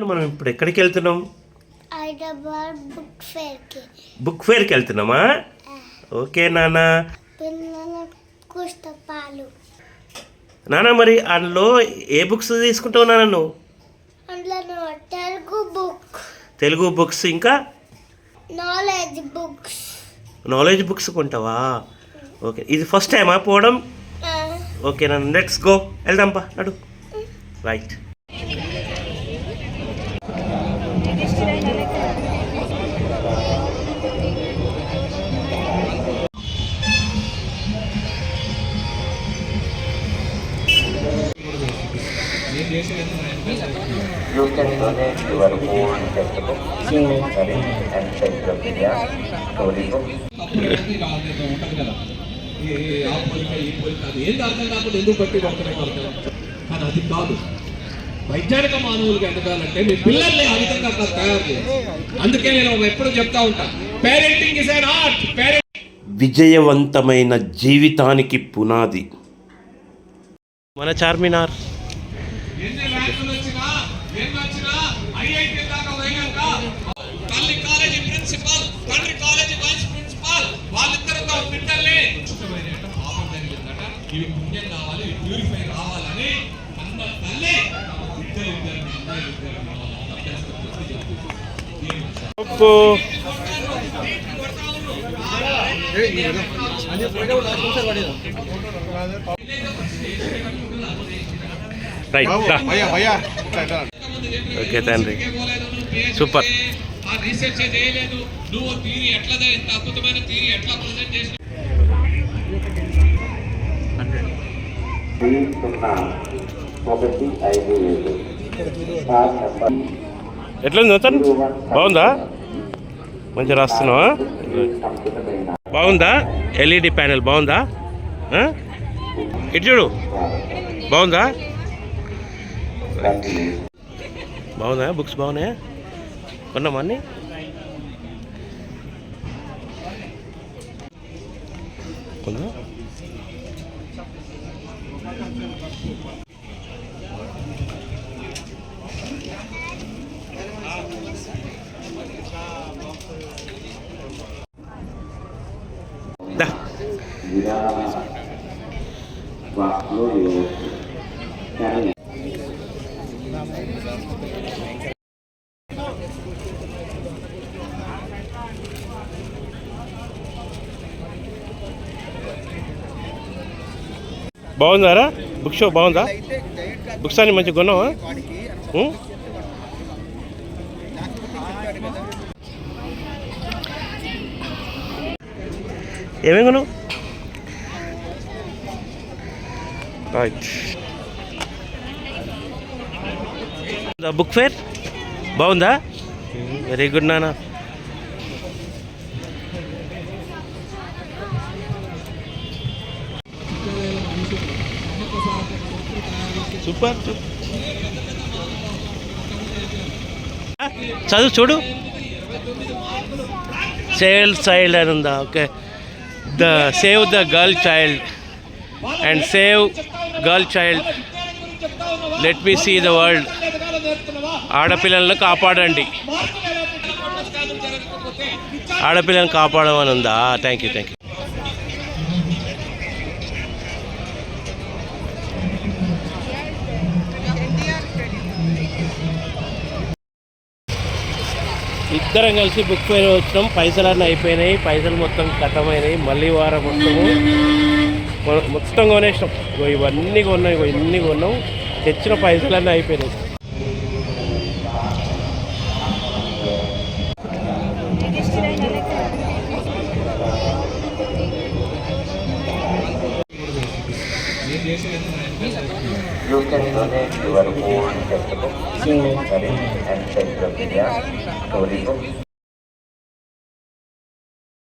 మనం ఇప్పుడు ఎక్కడికి వెళ్తున్నాం? హైదరాబాద్ బుక్ ఫేర్కి. బుక్ ఫేర్కి వెళ్తున్నామా? ఓకే నాన్న. పిల్లల పుస్తకాలు నాన్న మరి అందులో ఏ బుక్స్ తీసుకుంటావు నాన్న నువ్వు? అందులో తెలుగు బుక్. తెలుగు బుక్స్ ఇంకా? నాలెడ్జ్ బుక్స్ నాలెడ్జ్ బుక్స్ కొంటావా? ఓకే ఇది ఫస్ట్ టైమా పోవడం? ఓకే నాన్న లెట్స్ గో వెళ్దాంపా నడు. Right You can donate your own textbook, commentary, and encyclopedia, storybook, అది కాదు వైజ్ఞానిక మానవులుగా ఎదగాలంటే మీ పిల్లల్ని ఆ విధంగా తయారు చేయాలి. అందుకే నేను ఎప్పుడు చెప్తా ఉంటా. Parenting is an art parent విజయవంతమైన జీవితానికి పునాది. మన చార్మినార్. ఎన్ని ర్యాంకులు వచ్చినా ఎన్ని వచ్చినా ఐఐటి చెప్తుంది రైట్ ఓకే తండ్రి సూపర్ ఎట్లా ఉంది బాగుందా? మంచిగా రాస్తున్నావా? బాగుందా? ఎల్ఈడి ప్యానెల్ బాగుందా? ఇటు చూడు. బాగుందా? బాగుందా? బుక్స్ బాగున్నాయా? కొన్నామా అన్ని? కొందా బాగుందారా? బుక్ షో బాగుందా? బుక్స్ అన్ని మంచిగా కొన్నావా? ఏమేమి కొన్నావు? Right book fair? బాగుందా? వెరీ గుడ్ నాన్న. సూపర్ చదువు చూడు. సేల్ చైల్డ్ అని ఉందా? Okay the save the girl child and save girl child. Let me see the world ఆడపిల్లలను కాపాడండి. ఆడపిల్లలను కాపాడమని ఉందా థ్యాంక్ యూ థ్యాంక్ యూ ఇద్దరం కలిసి బుక్ ఫేర్ వచ్చినాం. పైసలు అన్నీ అయిపోయినాయి. పైసలు మొత్తం కథమైనాయి మళ్ళీ వారం మొత్తము. మొత్తం కొనేసినాం. ఇవన్నీ కొన్నాం. ఇవన్నీ కొన్నాం. తెచ్చిన పైసలు అన్నీ అయిపోయినాయి. Can donate your own textbook, commentary, and encyclopedia, storybook,